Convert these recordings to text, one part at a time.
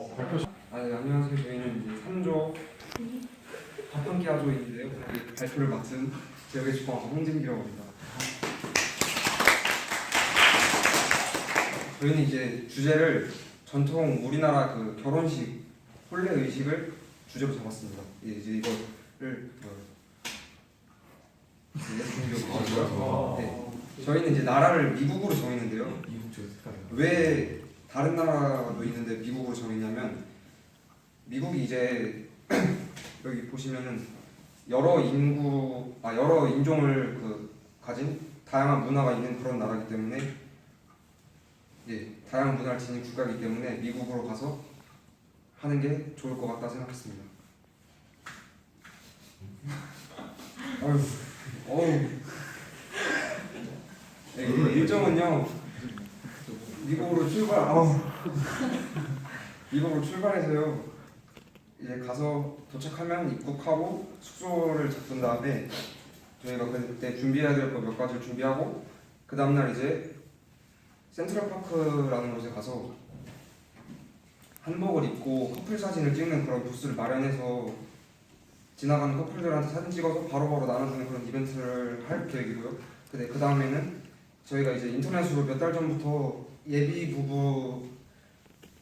어, 발표. 아, 네, 안녕하세요. 저희는 이제 3조 바쁜기 하조인데요. 발표를 맡은 지역의 주방 홍진기라고 합니다. 저희는 이제 주제를 전통 우리나라 그 결혼식 혼례 의식을 주제로 잡았습니다. 예, 이제 이거를 뭐, 이제 준비하고 네. 저희는 이제 나라를 미국으로 정했는데요. 색깔이야. 왜 다른 나라도 있는데 미국으로 정했냐면 미국이 이제 여기 보시면은 여러 인구 아 여러 인종을 그 가진 다양한 문화가 있는 그런 나라이기 때문에 예 다양한 문화를 지닌 국가이기 때문에 미국으로 가서 하는 게 좋을 것 같다 생각했습니다. 어휴 어휴 네, 일정은요 미국으로 출발. 아우 미국으로 출발해서요. 이제 가서 도착하면 입국하고 숙소를 잡은 다음에 저희가 그때 준비해야 될 거 몇 가지를 준비하고 그 다음날 이제 센트럴파크라는 곳에 가서 한복을 입고 커플 사진을 찍는 그런 부스를 마련해서 지나가는 커플들한테 사진 찍어서 바로바로 나눠주는 그런 이벤트를 할 계획이고요. 근데 그 다음에는 저희가 이제 인터넷으로 몇 달 전부터 예비 부부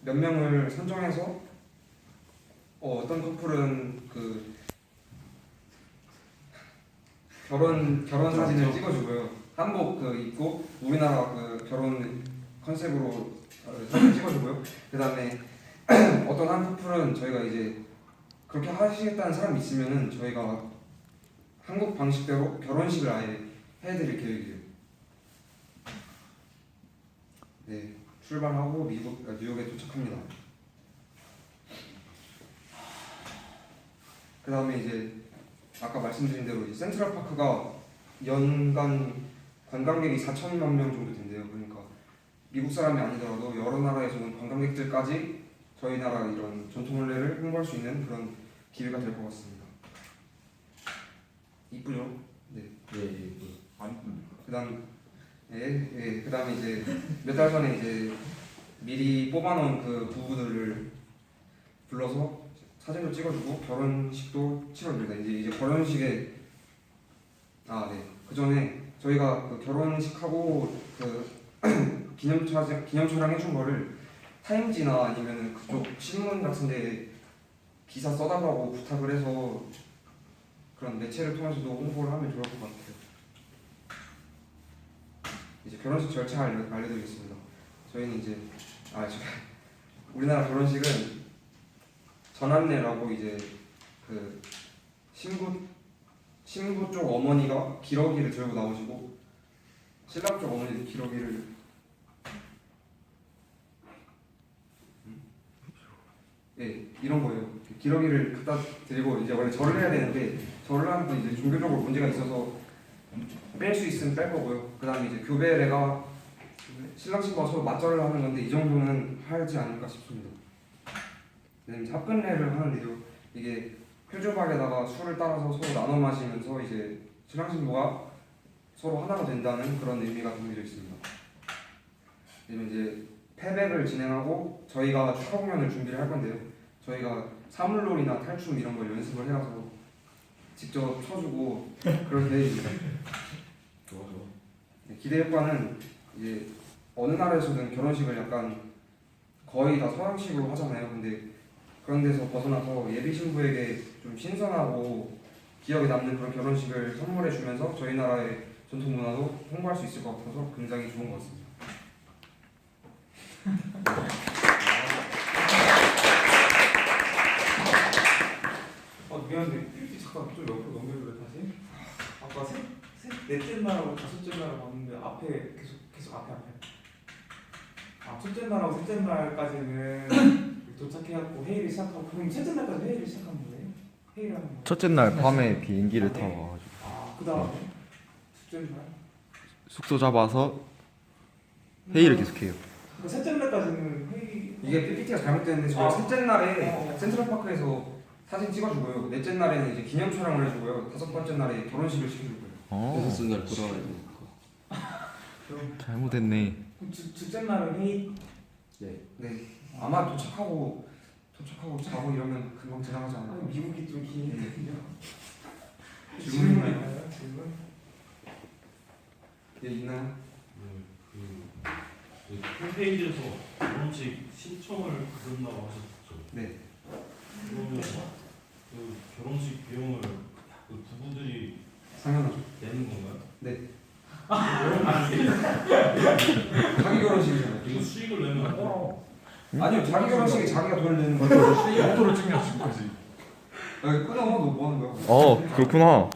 몇 명을 선정해서 어, 어떤 커플은 그 결혼 결혼 사진을 찍어주고요. 한복 그 입고 우리나라 그 결혼 컨셉으로 어, 사진 찍어주고요. 그 다음에 어떤 한 커플은 저희가 이제 그렇게 하시겠다는 사람이 있으면은 저희가 한국 방식대로 결혼식을 아예 해드릴 계획이에요. 네, 출발하고 미국 아, 뉴욕에 도착합니다. 그 다음에 이제 아까 말씀드린 대로 이제 센트럴 파크가 연간 관광객이 4천만 명 정도 된대요. 그러니까 미국 사람이 아니더라도 여러 나라에서 온 관광객들까지 저희 나라 이런 전통 혼례를 홍보할 수 있는 그런 기회가 될 것 같습니다. 이쁘죠? 네. 예, 예. 안 그다음 예, 예. 그 다음에 이제 몇 달 전에 이제 미리 뽑아놓은 그 부부들을 불러서 사진도 찍어주고 결혼식도 치러줍니다. 이제 이제 결혼식에 아 네. 그 전에 저희가 그 결혼식하고 그 기념 촬영 기념 촬영 해준 거를 타임지나 아니면 그쪽 신문 같은데 기사 써달라고 부탁을 해서 그런 매체를 통해서도 홍보를 하면 좋을 것 같아요. 이제 결혼식 절차 알려, 알려드리겠습니다. 저희는 이제 아 저, 우리나라 결혼식은 전안내라고 이제 그 신부 신부 쪽 어머니가 기러기를 들고 나오시고 신랑 쪽 어머니도 기러기를 음? 예 이런 거예요. 기러기를 갖다 드리고 이제 원래 절을 해야 되는데 절을 건 이제 종교적으로 문제가 있어서 뺄 수 있으면 뺄 거고요. 그 다음에 이제 교배례가 신랑 신부가 서로 맞절을 하는 건데 이 정도는 하지 않을까 싶습니다. 그다음에 이제 합근례를 하는데요. 이게 표주박에다가 술을 따라서 서로 나눠 마시면서 이제 신랑 신부가 서로 하나가 된다는 그런 의미가 담겨져 있습니다. 그다음에 이제 패백을 진행하고 저희가 추가 공연을 준비를 할 건데요. 저희가 사물놀이나 탈춤 이런 걸 연습을 해서 직접 쳐주고 그런 계획입니다. 좋아 좋아. 네, 기대 효과는 이제 어느 나라에서든 결혼식을 약간 거의 다 서양식으로 하잖아요. 근데 그런 데서 벗어나서 예비 신부에게 좀 신선하고 기억에 남는 그런 결혼식을 선물해 주면서 저희 나라의 전통 문화도 홍보할 수 있을 것 같아서 굉장히 좋은 것 같습니다. 아 미안한데 삐삐 잠깐 좀 옆으로 넘겨줄래 다시? 아까 셋, 셋 넷째 날하고 다섯째 날 봤는데 앞에 계속 계속 앞에 앞에 아 첫째 날하고 셋째 날까지는 도착해갖고 회의를 시작하고 그럼 셋째 날까지 회의를 시작하는 거예요? 회의를 하는 거예요? 첫째 날 밤에 비행기를 타고 와가지고 아 그 다음에 둘째 날? 숙소 잡아서 회의를 계속해요. 그 셋째 날까지는 회의 이게 PPT가 잘못됐는데 저희 아. 셋째 날에 어. 센트럴파크에서 사진 찍어주고요. 넷째 날에는 이제 기념 촬영을 해주고요. 다섯 번째 날에 결혼식을 시켜주고요. 어, 여섯 날 돌아와야 되니까. 그럼 잘못했네. 그 두, 둘째 날은 회의 네. 아마 도착하고 도착하고 자고 이러면 금방 지나가지 않나? 아니, 미국이 좀 기니까요. 질문이 질문? 예 있나요? 그, 그 홈페이지에서 결혼식 신청을 받는다고 하셨죠. 네. 그러면 그 결혼식 비용을 그 부부들이 당연하죠. 내는 건가요? 네. 아, 자기 결혼식이잖아요. 이거 수익을 내면 안 돼요? 아니요 자기 결혼식에 자기가 돈을 내는 거. 오토를 찍냐 지금까지 야 끊어 너 뭐 하는 거야? 어 그렇구나